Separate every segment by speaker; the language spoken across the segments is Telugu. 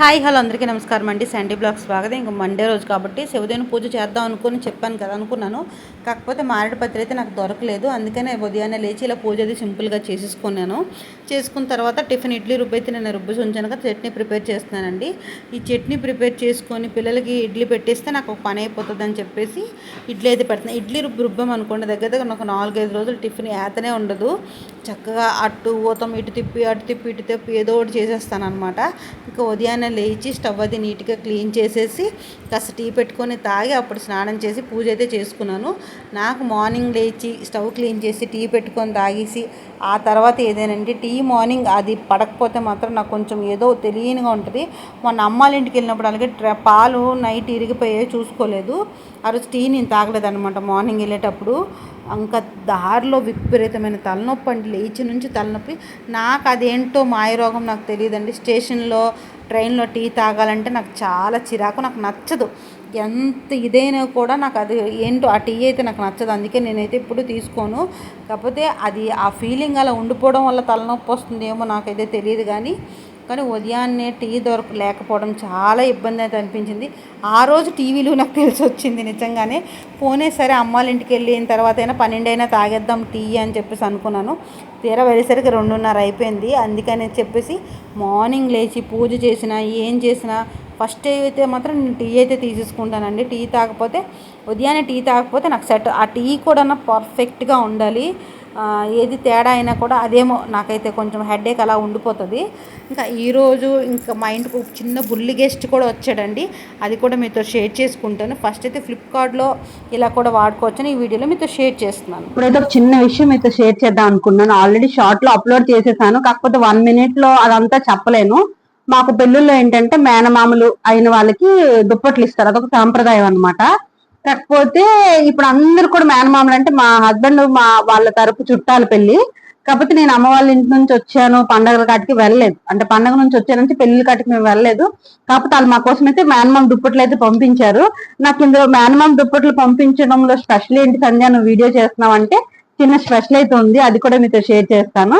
Speaker 1: హాయ్ హలో అందరికీ నమస్కారం అండి. శాండీ బ్లాగ్ స్వాగతం. ఇంకా మండే రోజు కాబట్టి శివదేవుని పూజ చేద్దాం అనుకుని చెప్పాను కదా అనుకున్నాను. కాకపోతే మారేడు పత్రి అయితే నాకు దొరకలేదు. అందుకనే ఉదయాన్నే లేచి ఇలా పూజ అది సింపుల్గా చేసేసుకున్నాను. చేసుకున్న తర్వాత టిఫిన్ ఇడ్లీ రుబ్బైతే నేను రుబ్బేసి ఉంచాను కదా చట్నీ ప్రిపేర్ చేస్తున్నానండి. ఈ చట్నీ ప్రిపేర్ చేసుకొని పిల్లలకి ఇడ్లీ పెట్టేస్తే నాకు ఒక పని అయిపోతుంది అని చెప్పేసి ఇడ్లీ అయితే పెడుతున్నాను ఇడ్లీ రుబ్బు రుబ్బం అనుకోండి దగ్గర దగ్గర నాకు నాలుగైదు రోజులు టిఫిన్ ఏతనే ఉండదు. చక్కగా అటు ఊతం ఇటు తిప్పి అటు తిప్పి ఇటు తిప్పి ఏదో ఒకటి చేసేస్తాను అనమాట ఇంకా ఉదయాన్నే లేచి స్టవ్ అది నీట్గా క్లీన్ చేసేసి కాస్త టీ పెట్టుకొని తాగి అప్పుడు స్నానం చేసి పూజ అయితే చేసుకున్నాను. నాకు మార్నింగ్ లేచి స్టవ్ క్లీన్ చేసి టీ పెట్టుకొని తాగేసి ఆ తర్వాత ఏదేనంటే టీ మార్నింగ్ అది పడకపోతే మాత్రం నాకు కొంచెం ఏదో తెలియనిగా ఉంటుంది. మొన్న అమ్మాళ్ళ ఇంటికి వెళ్ళినప్పుడు అలాగే ట్ర- పాలు నైట్ ఇరిగిపోయాయి చూసుకోలేదు. ఆ రోజు టీ నేను తాగలేదన్నమాట మార్నింగ్ వెళ్ళేటప్పుడు. ఇంకా దారిలో విపరీతమైన తలనొప్పి అండి. లేచి నుంచి తలనొప్పి. నాకు అదేంటో మాయరోగం నాకు తెలియదండి. స్టేషన్లో ట్రైన్లో టీ తాగాలంటే నాకు చాలా చిరాకు. నాకు నచ్చదు. ఎంత ఇదైనా కూడా నాకు అది ఏంటో ఆ టీ అయితే నాకు నచ్చదు. అందుకే నేనైతే ఇప్పుడు తీసుకోను. కాకపోతే అది ఆ ఫీలింగ్ అలా ఉండిపోవడం వల్ల తలనొప్పి వస్తుందేమో నాకైతే తెలియదు కానీ కానీ ఉదయాన్నే టీ దొరక లేకపోవడం చాలా ఇబ్బంది అయితే అనిపించింది. ఆ రోజు టీవీలో నాకు తెలిసి వచ్చింది నిజంగానే. పోనే సరే అమ్మాళ్ళ ఇంటికి వెళ్ళిన తర్వాత అయినా పన్నెండైనా తాగేద్దాం టీ అని చెప్పేసి అనుకున్నాను. తీరా వెళ్ళేసరికి రెండున్నర అయిపోయింది. అందుకని చెప్పేసి మార్నింగ్ లేచి పూజ చేసినా ఏం చేసినా ఫస్ట్ అయితే మాత్రం నేను టీ అయితే తీసేసుకుంటానండి. టీ తాగకపోతే ఉదయాన్నే టీ తాగకపోతే నాకు సెట్ ఆ టీ కూడా పర్ఫెక్ట్గా ఉండాలి. ఏది తేడా అయినా కూడా అదేమో నాకైతే కొంచెం హెడేక్ అలా ఉండిపోతుంది. ఇంకా ఈరోజు ఇంకా మా ఇంటికి ఒక చిన్న బుల్లి గెస్ట్ కూడా వచ్చాడండి. అది కూడా మీతో షేర్ చేసుకుంటాను. ఫస్ట్ అయితే ఫ్లిప్కార్ట్లో ఇలా కూడా వాడుకోవచ్చని ఈ వీడియోలో మీతో షేర్ చేస్తున్నాను.
Speaker 2: ఇప్పుడైతే ఒక చిన్న విషయం మీతో షేర్ చేద్దాం అనుకున్నాను. ఆల్రెడీ షార్ట్లో అప్లోడ్ చేసేసాను. కాకపోతే వన్ మినిట్లో అదంతా చెప్పలేను. మాకు పెళ్ళిళ్ళు ఏంటంటే మేనమామలు అయిన వాళ్ళకి దుప్పట్లు ఇస్తారు. అదొక సాంప్రదాయం అనమాట కాకపోతే ఇప్పుడు అందరు కూడా మేనమామలు అంటే మా హస్బెండ్ మా వాళ్ళ తరపు చుట్టాలు పెళ్ళి కాకపోతే నేను అమ్మ వాళ్ళ ఇంటి నుంచి వచ్చాను పండగల కాటికి వెళ్ళలేదు. అంటే పండగ నుంచి వచ్చానంటే పెళ్ళి కాటికి మేము వెళ్ళలేదు. కాకపోతే వాళ్ళు మా కోసం అయితే మేనమామ దుప్పట్లు అయితే పంపించారు. నాకు ఇందులో మేనమామ దుప్పట్లు పంపించడంలో స్పెషల్ ఏంటి సంధ్య? నువ్వు వీడియో చేస్తున్నావు అంటే చిన్న స్పెషల్ అయితే ఉంది. అది కూడా మీతో షేర్ చేస్తాను.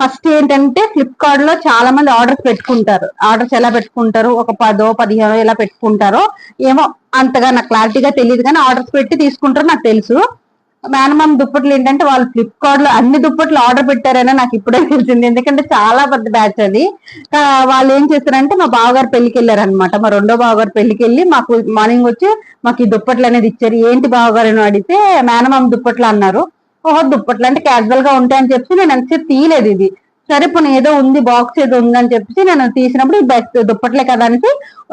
Speaker 2: ఫస్ట్ ఏంటంటే ఫ్లిప్కార్ట్లో చాలా మంది ఆర్డర్స్ పెట్టుకుంటారు. ఆర్డర్స్ ఎలా పెట్టుకుంటారు? ఒక పదో పదిహేనో ఎలా పెట్టుకుంటారో ఏమో అంతగా నాకు క్లారిటీగా తెలియదు కానీ ఆర్డర్స్ పెట్టి తీసుకుంటారో నాకు తెలుసు. మేనమామ దుప్పట్లు ఏంటంటే వాళ్ళు ఫ్లిప్కార్ట్లో అన్ని దుప్పట్లు ఆర్డర్ పెట్టారని నాకు ఇప్పుడే తెలిసింది. ఎందుకంటే చాలా పెద్ద బ్యాచ్ అది. వాళ్ళు ఏం చేస్తారంటే మా బావగారు పెళ్ళికి వెళ్ళారనమాట మా రెండో బావగారు పెళ్ళికి వెళ్ళి మాకు మార్నింగ్ వచ్చి మాకు ఈ దుప్పట్లు అనేది ఇచ్చారు. ఏంటి బావగారు అని అడిగితే మేనమామ దుప్పట్లు అన్నారు. ఓహో దుప్పట్లు అంటే క్యాజువల్గా ఉంటాయని చెప్పి నేను ఎంతసేపు తీయలేదు ఇది. సరే ఇప్పుడు ఏదో ఉంది బాక్స్ ఏదో ఉందని చెప్పేసి నేను తీసినప్పుడు ఈ బెస్ట్ దుప్పట్లే కదా అనేసి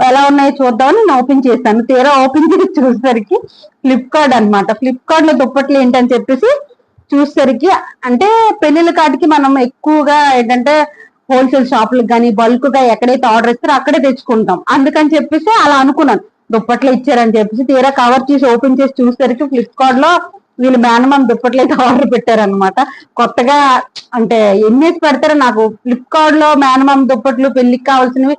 Speaker 2: ఎలా ఉన్నాయో చూద్దామని నేను ఓపెన్ చేశాను. తీరా ఓపెన్ చేసి చూసేసరికి ఫ్లిప్కార్ట్ అన్నమాట. ఫ్లిప్కార్ట్లో దుప్పట్లు ఏంటని చెప్పేసి చూసేసరికి అంటే పెళ్ళిళ్ళ కాటికి మనం ఎక్కువగా ఏంటంటే హోల్సేల్ షాపులకు కానీ బల్క్గా ఎక్కడైతే ఆర్డర్ ఇస్తారో అక్కడే తెచ్చుకుంటాం. అందుకని చెప్పేసి అలా అనుకున్నాను. దుప్పట్లు ఇచ్చారని చెప్పేసి తీరా కవర్ చేసి ఓపెన్ చేసి చూసేసరికి ఫ్లిప్కార్ట్లో వీళ్ళు మేనమామ దుప్పట్లు అయితే ఆర్డర్ పెట్టారనమాట కొత్తగా అంటే ఎన్నేసి పెడతారో నాకు ఫ్లిప్కార్ట్లో మేనమామ దుప్పట్లు పెళ్ళికి కావాల్సినవి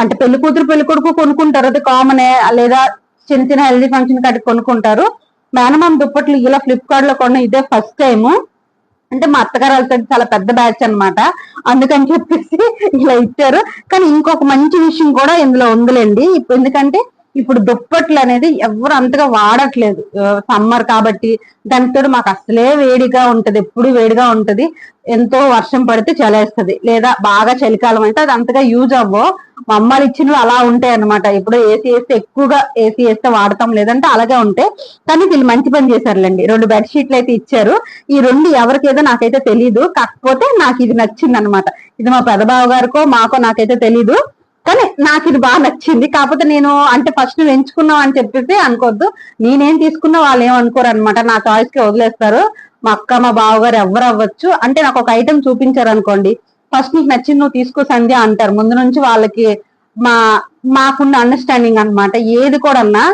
Speaker 2: అంటే పెళ్ళి కూతురు పెళ్ళి కొడుకు కొనుక్కుంటారు. అది కామనే లేదా చిన్న చిన్న హెల్దీ ఫంక్షన్ కట్టి కొనుక్కుంటారు. మేనమామ దుప్పట్లు ఇలా ఫ్లిప్కార్ట్లో కొన్న ఇదే ఫస్ట్ టైము అంటే మా అత్తగారు వాళ్ళతో చాలా పెద్ద బ్యాచ్ అన్నమాట. అందుకని చెప్పేసి ఇలా ఇచ్చారు. కానీ ఇంకొక మంచి విషయం కూడా ఇందులో ఉందిలేండి. ఇప్పుడు ఎందుకంటే ఇప్పుడు దుప్పట్లు అనేది ఎవరు అంతగా వాడట్లేదు. సమ్మర్ కాబట్టి దానితో మాకు అసలే వేడిగా ఉంటది ఎప్పుడు వేడిగా ఉంటది. ఎంతో వర్షం పడితే చలేస్తది. లేదా బాగా చలికాలం అయితే అది అంతగా యూజ్ అవ్వవు. మా అమ్మాలు ఇచ్చినవి అలా ఉంటాయి అన్నమాట. ఇప్పుడు ఏసీ వేస్తే ఎక్కువగా ఏసీ వేస్తే వాడతాం లేదంటే అలాగే ఉంటాయి కానీ వీళ్ళు మంచి పని చేశారులేండి. రెండు బెడ్షీట్లు అయితే ఇచ్చారు. ఈ రెండు ఎవరికేదో నాకైతే తెలియదు కాకపోతే నాకు ఇది నచ్చింది అనమాట ఇది మా పెదబావ గారికో మాకో నాకైతే తెలీదు. కానీ నాకు ఇది బాగా నచ్చింది. కాకపోతే నేను అంటే ఫస్ట్ నువ్వు ఎంచుకున్నావు అని చెప్పేసి అనుకోవద్దు నేనేం తీసుకున్నా వాళ్ళు ఏం అనుకోరు అనమాట నా చాయిస్కి వదిలేస్తారు. మా అక్క మా బావగారు ఎవరు అవ్వచ్చు. అంటే నాకు ఒక ఐటెం చూపించారు అనుకోండి. ఫస్ట్ నీకు నచ్చింది నువ్వు తీసుకో సంధ్య అంటారు. ముందు నుంచి వాళ్ళకి మా మాకున్న అండర్స్టాండింగ్ అనమాట ఏది కూడా అన్నా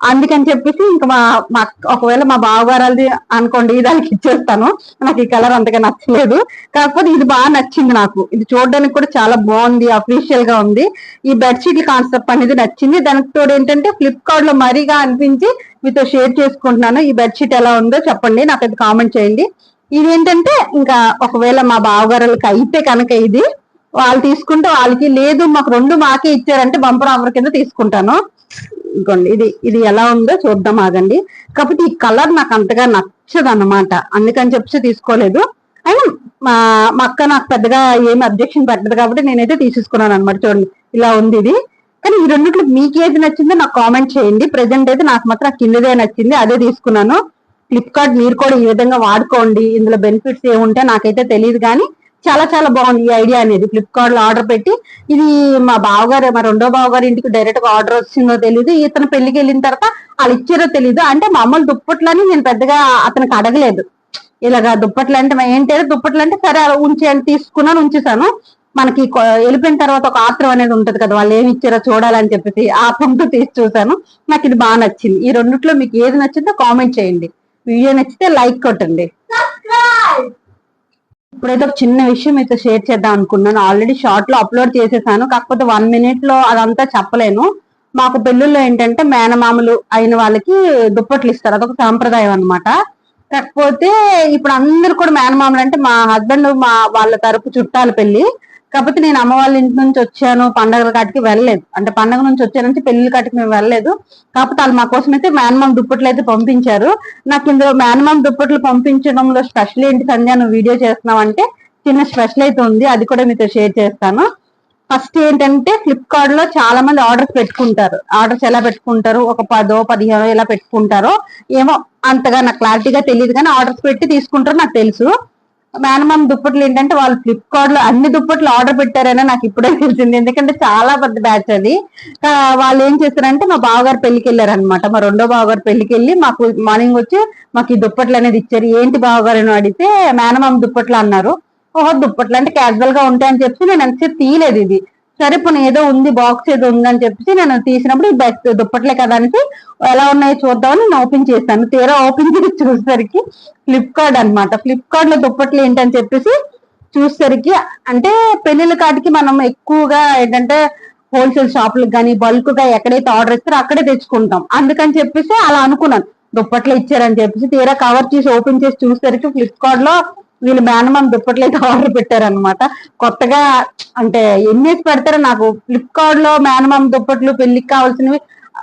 Speaker 2: అందుకని చెప్పేసి ఇంకా మా మా ఒకవేళ మా బావగారది అనుకోండి దానికి ఇచ్చేస్తాను. నాకు ఈ కలర్ అంతగా నచ్చలేదు. కాకపోతే ఇది బాగా నచ్చింది నాకు. ఇది చూడడానికి కూడా చాలా బాగుంది అఫీషియల్గా ఉంది. ఈ బెడ్షీట్ కాన్సెప్ట్ అనేది నచ్చింది. దానికి తోడు ఏంటంటే ఫ్లిప్కార్ట్లో మరీగా అనిపించి మీతో షేర్ చేసుకుంటున్నాను. ఈ బెడ్షీట్ ఎలా ఉందో చెప్పండి. నాకు అది కామెంట్ చేయండి. ఇది ఏంటంటే ఇంకా ఒకవేళ మా బావగారులకి అయితే కనుక ఇది. వాళ్ళు తీసుకుంటే వాళ్ళకి లేదు మాకు రెండు మాకే ఇచ్చారంటే బంపర్ ఆఫర్ కింద తీసుకుంటాను. ఇంకోండి ఇది ఇది ఎలా ఉందో చూద్దాం ఆగండి. కాకపోతే ఈ కలర్ నాకు అంతగా నచ్చదు అనమాట అందుకని చెప్పి తీసుకోలేదు. అయినా మా మా అక్క నాకు పెద్దగా ఏమి అబ్జెక్షన్ పెట్టదు కాబట్టి నేనైతే తీసేసుకున్నాను అనమాట చూడండి ఇలా ఉంది ఇది. కానీ ఈ రెండిట్లో మీకు ఏది నచ్చిందో నాకు కామెంట్ చేయండి. ప్రెసెంట్ అయితే నాకు మాత్రం కిందదే నచ్చింది అదే తీసుకున్నాను. ఫ్లిప్కార్ట్ మీరు కూడా ఈ విధంగా వాడుకోండి. ఇందులో బెనిఫిట్స్ ఏముంటే నాకైతే తెలియదు కానీ చాలా చాలా బాగుంది ఈ ఐడియా అనేది. ఫ్లిప్కార్ట్లో ఆర్డర్ పెట్టి ఇది మా బావగారు మా రెండో బావగారి ఇంటికి డైరెక్ట్గా ఆర్డర్ వచ్చిందో తెలియదు ఇతను పెళ్ళికి వెళ్ళిన తర్వాత వాళ్ళు ఇచ్చారో తెలియదు అంటే మామూలు దుప్పట్లని నేను పెద్దగా అతనికి అడగలేదు. ఇలాగా దుప్పట్లు అంటే ఏంటంటే దుప్పట్లు అంటే సరే అలా తీసుకున్నాను ఉంచేసాను మనకి వెళ్ళిపోయిన తర్వాత ఒక ఆత్రం అనేది ఉంటది కదా వాళ్ళు ఏమి ఇచ్చారో చూడాలని చెప్పేసి ఆ పంపు తీసి చూసాను నాకు ఇది బాగా నచ్చింది. ఈ రెండిట్లో మీకు ఏది నచ్చిందో కామెంట్ చేయండి. వీడియో నచ్చితే లైక్ కొట్టండి. ఇప్పుడైతే ఒక చిన్న విషయం మీతో షేర్ చేద్దాం అనుకున్నాను. ఆల్రెడీ షార్ట్లో అప్లోడ్ చేసేసాను. కాకపోతే వన్ మినిట్లో అదంతా చెప్పలేను. మాకు పెళ్ళిళ్ళు ఏంటంటే మేనమామలు అయిన వాళ్ళకి దుప్పట్లు ఇస్తారు. అదొక సాంప్రదాయం అనమాట కాకపోతే ఇప్పుడు అందరు కూడా మేనమామలు అంటే మా హస్బెండ్ మా వాళ్ళ తరపు చుట్టాల పెళ్ళి కాకపోతే నేను అమ్మ వాళ్ళ ఇంటి నుంచి వచ్చాను పండగల కాటికి వెళ్ళలేదు. అంటే పండగ నుంచి వచ్చానంటే పెళ్ళి కాటికి మేము వెళ్ళలేదు. కాకపోతే వాళ్ళు మా కోసం అయితే మేనమామ దుప్పట్లు అయితే పంపించారు. నాకు ఇందులో మేనమామ దుప్పట్లు పంపించడంలో స్పెషల్ ఏంటి సంధ్య నువ్వు వీడియో చేస్తున్నావు అంటే చిన్న స్పెషల్ అయితే ఉంది. అది కూడా మీతో షేర్ చేస్తాను. ఫస్ట్ ఏంటంటే ఫ్లిప్కార్ట్లో చాలా మంది ఆర్డర్స్ పెట్టుకుంటారు. ఆర్డర్స్ ఎలా పెట్టుకుంటారు? ఒక పదో పదిహేనో ఎలా పెట్టుకుంటారో ఏమో అంతగా నాకు క్లారిటీగా తెలియదు కానీ ఆర్డర్స్ పెట్టి తీసుకుంటారో నాకు తెలుసు. మేనమామ దుప్పట్లు ఏంటంటే వాళ్ళు ఫ్లిప్కార్ట్లో అన్ని దుప్పట్లు ఆర్డర్ పెట్టారని నాకు ఇప్పుడే తెలిసింది. ఎందుకంటే చాలా పెద్ద బ్యాచ్ అది. వాళ్ళు ఏం చేస్తారంటే మా బావగారు పెళ్ళికి వెళ్ళారనమాట మా రెండో బావగారు పెళ్ళికి వెళ్ళి మాకు మార్నింగ్ వచ్చి మాకు ఈ దుప్పట్లు అనేది ఇచ్చారు. ఏంటి బావగారు అని అడిగితే మేనమామ దుప్పట్లు అన్నారు. ఓహో దుప్పట్లు అంటే క్యాజువల్గా ఉంటాయని చెప్పి నేను ఎంతసేపు తీయలేదు ఇది. సరే పోనీ ఏదో ఉంది బాక్స్ ఏదో ఉందని చెప్పేసి నేను తీసినప్పుడు ఈ బెస్ట్ దుప్పట్లే కదా అనేసి ఎలా ఉన్నాయో చూద్దామని నేను ఓపెన్ చేశాను. తీరా ఓపెన్ చేసి చూసేసరికి ఫ్లిప్కార్ట్ అన్నమాట. ఫ్లిప్కార్ట్లో దుప్పట్లు ఏంటని చెప్పేసి చూసేసరికి అంటే పెళ్ళిళ్ళ కాటికి మనం ఎక్కువగా ఏంటంటే హోల్సేల్ షాపులకు కానీ బల్క్గా ఎక్కడైతే ఆర్డర్ ఇస్తారో అక్కడే తెచ్చుకుంటాం. అందుకని చెప్పేసి అలా అనుకున్నాను. దుప్పట్లు ఇచ్చారని చెప్పేసి తీరా కవర్ చేసి ఓపెన్ చేసి చూసేసరికి ఫ్లిప్కార్ట్లో వీళ్ళు మేనమామ దుప్పట్లు అయితే ఆర్డర్ పెట్టారనమాట కొత్తగా అంటే ఎన్నేసి పెడతారో నాకు ఫ్లిప్కార్ట్లో మేనమామ దుప్పట్లు పెళ్ళికి కావాల్సినవి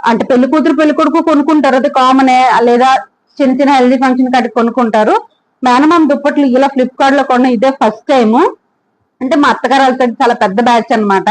Speaker 2: అంటే పెళ్ళి కూతురు పెళ్ళి కొడుకు కొనుక్కుంటారు. అది కామనే లేదా చిన్న చిన్న హెల్దీ ఫంక్షన్ కాటికి కొనుక్కుంటారు. మేనమామ దుప్పట్లు ఇలా ఫ్లిప్కార్ట్లో కొన్న ఇదే ఫస్ట్ టైము అంటే మా అత్తగారు వాళ్ళతో చాలా పెద్ద బ్యాచ్ అన్నమాట.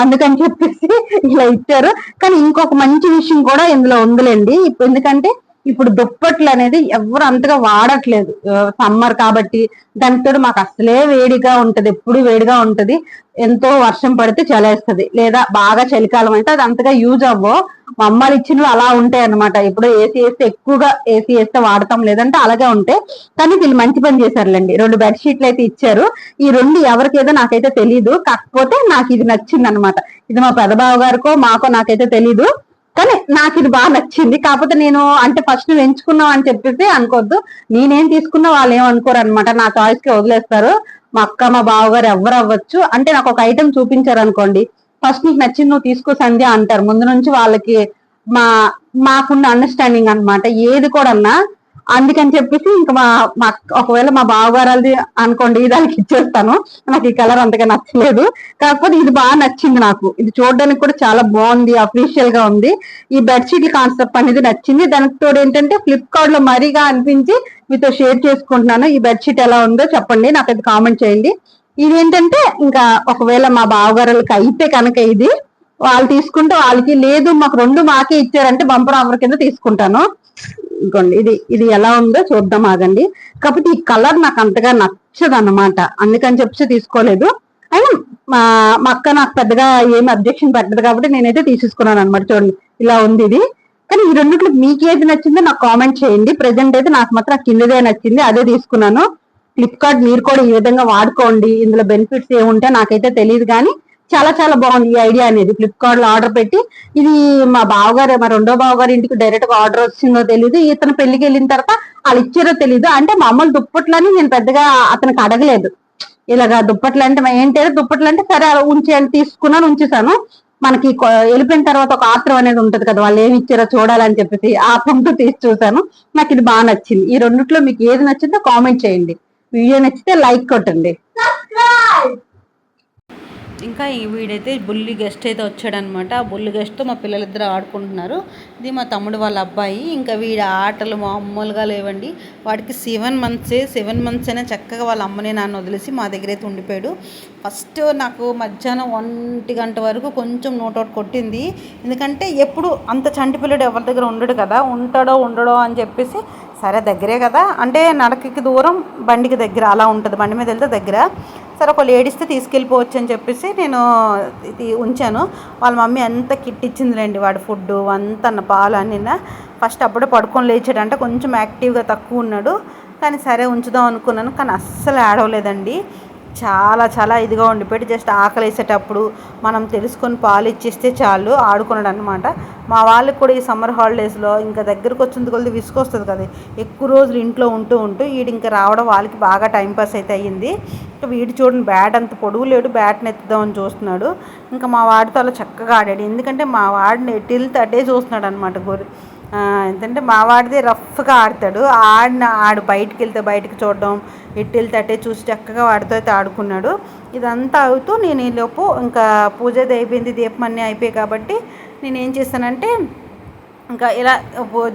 Speaker 2: అందుకని చెప్పేసి ఇలా ఇచ్చారు. కానీ ఇంకొక మంచి విషయం కూడా ఇందులో ఉందిలేండి. ఇప్పుడు ఎందుకంటే ఇప్పుడు దుప్పట్లు అనేది ఎవరు అంతగా వాడట్లేదు సమ్మర్ కాబట్టి. దానితో మాకు అసలే వేడిగా ఉంటది ఎప్పుడు వేడిగా ఉంటది. ఎంతో వర్షం పడితే చలేస్తది. లేదా బాగా చలికాలం అయితే అది అంతగా యూజ్ అవ్వవు. మా అమ్మలు ఇచ్చినవి అలా ఉంటాయి అన్నమాట. ఇప్పుడు ఏసీ వేస్తే ఎక్కువగా ఏసీ వేస్తే వాడతాం లేదంటే అలాగే ఉంటాయి కానీ వీళ్ళు మంచి పని చేశారులేండి. రెండు బెడ్షీట్లు అయితే ఇచ్చారు. ఈ రెండు ఎవరికి నాకైతే తెలియదు కాకపోతే నాకు ఇది నచ్చింది అనమాట ఇది మా పెదబావ గారికో మాకో నాకైతే తెలీదు. కానీ నాకు ఇది బాగా నచ్చింది. కాకపోతే నేను అంటే ఫస్ట్ నువ్వు ఎంచుకున్నావు అని చెప్పేసి అనుకోవద్దు నేనేం తీసుకున్నా వాళ్ళు ఏం అనుకోరు అనమాట నా చాయిస్కి వదిలేస్తారు. మా అక్క మా బావగారు ఎవరు అవ్వచ్చు. అంటే నాకు ఒక ఐటెం చూపించారు అనుకోండి. ఫస్ట్ నీకు నచ్చింది నువ్వు తీసుకో సంధ్య అంటారు. ముందు నుంచి వాళ్ళకి మా మాకున్న అండర్స్టాండింగ్ అన్నమాట. ఏది కూడా అన్నా అందుకని చెప్పేసి ఇంకా మా మా ఒకవేళ మా బావగారాలది అనుకోండి దానికి ఇచ్చేస్తాను. నాకు ఈ కలర్ అంతగా నచ్చలేదు. కాకపోతే ఇది బాగా నచ్చింది నాకు. ఇది చూడడానికి కూడా చాలా బాగుంది అఫీషియల్గా ఉంది. ఈ బెడ్షీట్ కాన్సెప్ట్ అనేది నచ్చింది. దానికి తోడు ఏంటంటే ఫ్లిప్కార్ట్లో మరీగా అనిపించి మీతో షేర్ చేసుకుంటున్నాను. ఈ బెడ్షీట్ ఎలా ఉందో చెప్పండి. నాకు అది కామెంట్ చేయండి. ఇది ఏంటంటే ఇంకా ఒకవేళ మా బావగారులకి అయితే కనుక ఇది వాళ్ళు తీసుకుంటే వాళ్ళకి లేదు మాకు రెండు మాకే ఇచ్చారంటే బంపర్ ఆఫర్ కింద తీసుకుంటాను. ఇంకోండి ఇది ఇది ఎలా ఉందో చూద్దాం ఆగండి. కాకపోతే ఈ కలర్ నాకు అంతగా నచ్చదు అన్నమాట అందుకని చెప్పి తీసుకోలేదు. అయినా మా మా అక్క నాకు పెద్దగా ఏమి అబ్జెక్షన్ పెట్టదు కాబట్టి నేనైతే తీసేసుకున్నాను అనమాట చూడండి ఇలా ఉంది ఇది. కానీ ఈ రెండిట్లో మీకు ఏది నచ్చిందో నాకు కామెంట్ చేయండి. ప్రెసెంట్ అయితే నాకు మాత్రం కిందదే నచ్చింది అదే తీసుకున్నాను. ఫ్లిప్కార్ట్ మీరు కూడా ఈ విధంగా వాడుకోండి. ఇందులో బెనిఫిట్స్ ఏముంటే నాకైతే తెలియదు కానీ చాలా చాలా బాగుంది ఈ ఐడియా అనేది. ఫ్లిప్కార్ట్లో ఆర్డర్ పెట్టి ఇది మా బావగారు మా రెండో బావగారి ఇంటికి డైరెక్ట్గా ఆర్డర్ వచ్చిందో తెలియదు ఇతను పెళ్ళికి వెళ్ళిన తర్వాత వాళ్ళు ఇచ్చారో తెలియదు అంటే మామూలు దుప్పట్లని నేను పెద్దగా అతనికి అడగలేదు. ఇలాగా దుప్పట్లు అంటే ఏంటంటే దుప్పట్లు అంటే సరే అలా తీసుకున్నాను ఉంచేసాను మనకి వెళ్ళిపోయిన తర్వాత ఒక ఆత్రం అనేది ఉంటది కదా వాళ్ళు ఏమి ఇచ్చారో చూడాలని చెప్పేసి ఆ పంపు తీసి చూసాను నాకు ఇది బాగా నచ్చింది. ఈ రెండిట్లో మీకు ఏది నచ్చిందో కామెంట్ చేయండి. వీడియో నచ్చితే లైక్ కొట్టండి.
Speaker 1: ఇంకా ఈ వీడైతే బుల్లి గెస్ట్ అయితే వచ్చాడనమాట. ఆ బుల్లి గెస్ట్తో మా పిల్లలిద్దరు ఆడుకుంటున్నారు. ఇది మా తమ్ముడు వాళ్ళ అబ్బాయి. ఇంకా వీడి ఆటలు మామూలుగా లేవండి. వాడికి సెవెన్ మంత్సే సెవెన్ మంత్స్ అయినా చక్కగా వాళ్ళ అమ్మని నాన్న వదిలేసి మా దగ్గర అయితే ఉండిపోయాడు. ఫస్ట్ నాకు మధ్యాహ్నం ఒంటి గంట వరకు కొంచెం నోట్ అవుట్ కొట్టింది. ఎందుకంటే ఎప్పుడు అంత చంటి పిల్లడు ఎవరి దగ్గర ఉండడు కదా. ఉంటాడో ఉండడో అని చెప్పేసి సరే దగ్గరే కదా. అంటే నడకకి దూరం బండికి దగ్గర అలా ఉంటుంది. బండి మీద వెళ్తే దగ్గర. సరే ఒక లేడీస్తే తీసుకెళ్ళిపోవచ్చు అని చెప్పేసి నేను ఇది ఉంచాను. వాళ్ళ మమ్మీ అంత కిట్ ఇచ్చిందిలేండి వాడి ఫుడ్ అంత పాలు అని ఫస్ట్ అప్పుడే పడుకొని లేచాడంటే. కొంచెం యాక్టివ్గా తక్కువ ఉన్నాడు. కానీ సరే ఉంచుదాం అనుకున్నాను. కానీ అస్సలు ఆడవలేదండి చాలా చాలా ఇదిగా ఉండిపోయి జస్ట్ ఆకలి వేసేటప్పుడు మనం తెలుసుకొని పాలు ఇచ్చేస్తే చాలు ఆడుకున్నాడు అనమాట మా వాళ్ళకి కూడా ఈ సమ్మర్ హాలిడేస్లో ఇంకా దగ్గరకు వచ్చింది కొద్ది విసుకొస్తుంది కదా. ఎక్కువ రోజులు ఇంట్లో ఉంటూ ఉంటూ వీడు ఇంకా రావడం వాళ్ళకి బాగా టైంపాస్ అయితే అయ్యింది. ఇంకా వీడు చూడండి బ్యాట్ అంత పొడుగు లేడు బ్యాట్ని ఎత్తుదామని చూస్తున్నాడు. ఇంకా మా వాడితో అలా చక్కగా ఆడాడు. ఎందుకంటే మా వాడిని ఎట్టిల్తే అటే చూస్తున్నాడు అనమాట గొర్రె. ఎందుకంటే మావాడిది రఫ్గా ఆడతాడు. ఆడిన ఆడు బయటికి వెళ్తే బయటకు చూడడం ఎట్టు వెళ్తే అట్టే చూసి చక్కగా వాడితో అయితే ఆడుకున్నాడు. ఇదంతా అవుతూ నేను ఈ లోపు ఇంకా పూజ అయిపోయింది దీపం అన్నీ అయిపోయాయి కాబట్టి నేను ఏం చేశానంటే ఇంకా ఇలా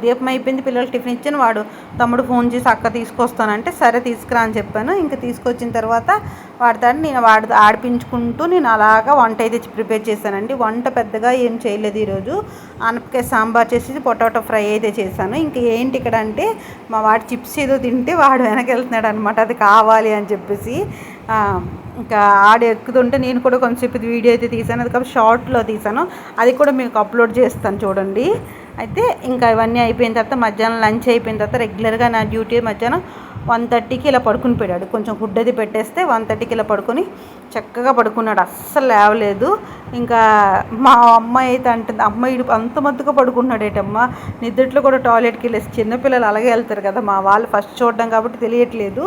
Speaker 1: దీపం అయిపోయింది పిల్లలు టిఫిన్ ఇచ్చిన వాడు తమ్ముడు ఫోన్ చేసి అక్క తీసుకొస్తానంటే సరే తీసుకురా అని చెప్పాను. ఇంకా తీసుకొచ్చిన తర్వాత వాడతాడు నేను వాడి ఆడిపించుకుంటూ నేను అలాగా వంట అయితే ప్రిపేర్ చేశానండి. వంట పెద్దగా ఏం చేయలేదు ఈరోజు. అనపకాయ సాంబార్ చేసి పొటాటో ఫ్రై అయితే చేశాను. ఇంకా ఏంటి ఇక్కడ అంటే మా వాడు చిప్స్ ఏదో తింటే వాడు వెనక వెళ్తున్నాడు అనమాట అది కావాలి అని చెప్పేసి. ఇంకా ఆడ ఎక్కుతుంటే నేను కూడా కొంచెంసేపు వీడియో అయితే తీసాను అది కాబట్టి షార్ట్లో తీసాను అది కూడా మీకు అప్లోడ్ చేస్తాను చూడండి. అయితే ఇంకా ఇవన్నీ అయిపోయిన తర్వాత మధ్యాహ్నం లంచ్ అయిపోయిన తర్వాత రెగ్యులర్గా నా డ్యూటీ మధ్యాహ్నం వన్ థర్టీకి ఇలా పడుకుని పోయాడు. కొంచెం ఫుడ్ అది పెట్టేస్తే వన్ థర్టీకి ఇలా పడుకొని చక్కగా పడుకున్నాడు. అస్సలు లేవలేదు. ఇంకా మా అమ్మాయి అయితే అంటుంది అమ్మాయి అంత మత్తుగా పడుకున్నాడు నిద్రట్లో కూడా టాయిలెట్కి వెళ్ళేసి చిన్నపిల్లలు అలాగే వెళ్తారు కదా మా వాళ్ళు ఫస్ట్ చూడడం కాబట్టి తెలియట్లేదు.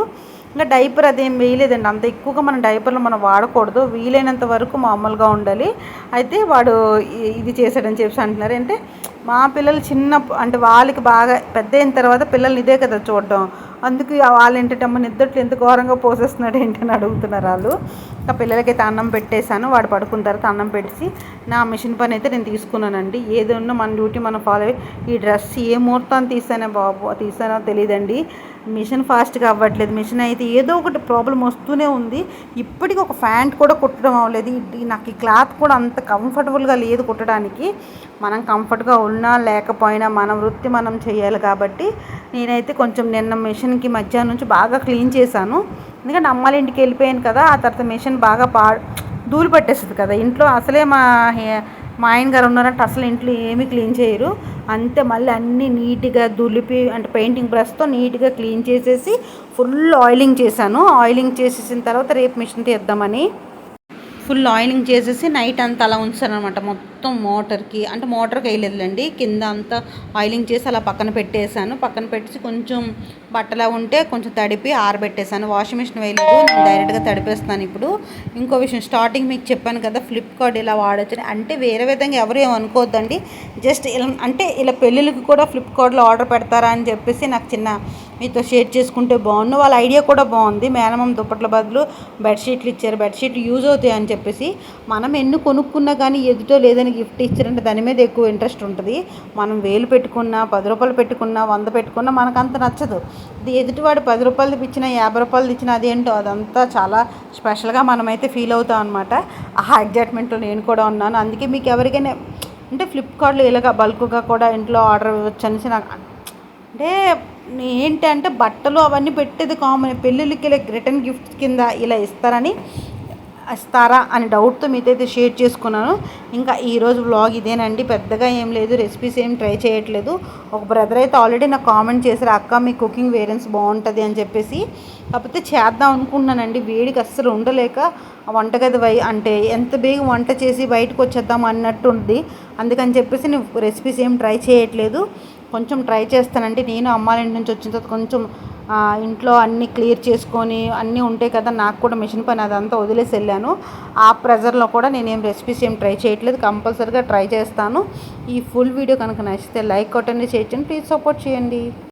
Speaker 1: ఇంకా డైపర్ అదేం వేయలేదండి. అంత ఎక్కువగా మనం డైపర్లు మనం వాడకూడదు. వీలైనంత వరకు మామూలుగా ఉండాలి. అయితే వాడు ఇది చేశాడని చెప్పి అంటున్నారు. అంటే మా పిల్లలు చిన్న అంటే వాళ్ళకి బాగా పెద్ద అయిన తర్వాత పిల్లల్ని ఇదే కదా చూడడం. అందుకు వాళ్ళు ఏంటంటే నిద్దట్లు ఎంత ఘోరంగా పోసేస్తున్నాడు ఏంటి అని అడుగుతున్నారు వాళ్ళు. ఇంకా పిల్లలకైతే అన్నం పెట్టేశాను. వాడు పడుకున్న తర్వాత అన్నం పెట్టి నా మిషన్ పని అయితే నేను తీసుకున్నానండి. ఏదైనా మన డ్యూటీ మనం ఫాలో అయ్యి ఈ డ్రెస్ ఏ ముహూర్తాన్ని తీసానో బాబు తీసానో తెలియదండి. మిషన్ ఫాస్ట్గా అవ్వట్లేదు. మిషన్ అయితే ఏదో ఒకటి ప్రాబ్లం వస్తూనే ఉంది. ఇప్పటికి ఒక ప్యాంట్ కూడా కుట్టడం అవ్వలేదు. నాకు ఈ క్లాత్ కూడా అంత కంఫర్టబుల్గా లేదు కుట్టడానికి. మనం కంఫర్ట్గా ఉన్నా లేకపోయినా మన వృత్తి మనం చేయాలి కాబట్టి నేనైతే కొంచెం నిన్న మిషన్కి మధ్యాహ్నం నుంచి బాగా క్లీన్ చేశాను. ఎందుకంటే అమ్మాయి ఇంటికి వెళ్ళిపోయాను కదా ఆ తర్వాత మిషన్ బాగా పా ధూళి పట్టేస్తుంది కదా. ఇంట్లో అసలే మా మా ఆయన గారు ఉన్నారంటే అసలు ఇంట్లో ఏమీ క్లీన్ చేయరు. అంతే మళ్ళీ అన్నీ నీట్గా దులిపి అంటే పెయింటింగ్ బ్రష్తో నీట్గా క్లీన్ చేసేసి ఫుల్ ఆయిలింగ్ చేశాను. ఆయిలింగ్ చేసేసిన తర్వాత రేపు మిషన్ తీద్దామని. ఫుల్ ఆయిలింగ్ చేసేసి నైట్ అంతా అలా ఉంచాను అనమాట మొత్తం మోటార్కి అంటే మోటార్కి వేయలేదులేండి. కింద అంతా ఆయిలింగ్ చేసి అలా పక్కన పెట్టేశాను. పక్కన పెట్టేసి కొంచెం బట్టలా ఉంటే కొంచెం తడిపి ఆరబెట్టేశాను. వాషింగ్ మిషన్ వేయలేదు. నేను డైరెక్ట్గా తడిపేస్తాను ఇప్పుడు. ఇంకో విషయం స్టార్టింగ్ మీకు చెప్పాను కదా ఫ్లిప్కార్ట్ ఇలా వాడచ్చు అంటే వేరే విధంగా ఎవరు ఏమనుకోవద్దండి జస్ట్ ఇలా అంటే ఇలా పెళ్ళిళ్ళకి కూడా ఫ్లిప్కార్ట్లో ఆర్డర్ పెడతారా అని చెప్పేసి నాకు చిన్న మీతో షేర్ చేసుకుంటే బాగుండు. వాళ్ళ ఐడియా కూడా బాగుంది. మేనమం దుప్పట్ల బదులు బెడ్షీట్లు ఇచ్చారు. బెడ్షీట్లు యూజ్ అవుతాయి అని చెప్పేసి మనం ఎన్ని కొనుక్కున్నా కానీ ఎదుటో లేదని గిఫ్ట్ ఇచ్చారంటే దాని మీద ఎక్కువ ఇంట్రెస్ట్ ఉంటుంది. మనం వేలు పెట్టుకున్నా పది రూపాయలు పెట్టుకున్నా వంద పెట్టుకున్నా మనకు అంత నచ్చదు. ఇది ఎదుటివాడు పది రూపాయలు ఇచ్చినా యాభై రూపాయలు ఇచ్చినా అదేంటో అదంతా చాలా స్పెషల్గా మనమైతే ఫీల్ అవుతాం అనమాట ఆ ఎగ్జైట్మెంట్లో నేను కూడా ఉన్నాను. అందుకే మీకు ఎవరికైనా అంటే ఫ్లిప్కార్ట్లో ఇలాగ బల్క్గా కూడా ఇంట్లో ఆర్డర్ ఇవ్వచ్చు అనేసి నాకు అంటే ఏంటంటే బట్టలు అవన్నీ పెట్టేది కామన్. పెళ్ళిళ్ళకి ఇలా రిటర్న్ గిఫ్ట్ కింద ఇలా ఇస్తారని ఇస్తారా అని డౌట్తో మీతో అయితే షేర్ చేసుకున్నాను. ఇంకా ఈరోజు వ్లాగ్ ఇదేనండి. పెద్దగా ఏం లేదు. రెసిపీస్ ఏం ట్రై చేయట్లేదు. ఒక బ్రదర్ అయితే ఆల్రెడీ నాకు కామెంట్ చేశారు అక్క మీ కుకింగ్ వేరియన్స్ బాగుంటుంది అని చెప్పేసి. కాకపోతే చేద్దాం అనుకున్నానండి. వేడికి అస్సలు ఉండలేక వంటగది వై అంటే ఎంత బేగ వంట చేసి బయటకు వచ్చేద్దాం అన్నట్టు ఉంది అందుకని చెప్పేసి నేను రెసిపీస్ ఏం ట్రై చేయట్లేదు. కొంచెం ట్రై చేస్తానంటే నేను అమ్మాలింటి నుంచి వచ్చిన తర్వాత కొంచెం ఇంట్లో అన్నీ క్లియర్ చేసుకొని అన్నీ ఉంటాయి కదా నాకు కూడా మిషన్ పని అదంతా వదిలేసి వెళ్ళాను. ఆ ప్రెజర్లో కూడా నేనేం రెసిపీస్ ఏం ట్రై చేయట్లేదు. కంపల్సరీగా ట్రై చేస్తాను. ఈ ఫుల్ వీడియో కనుక నచ్చితే లైక్ కొట్టండి చేయండి ప్లీజ్ సపోర్ట్ చేయండి.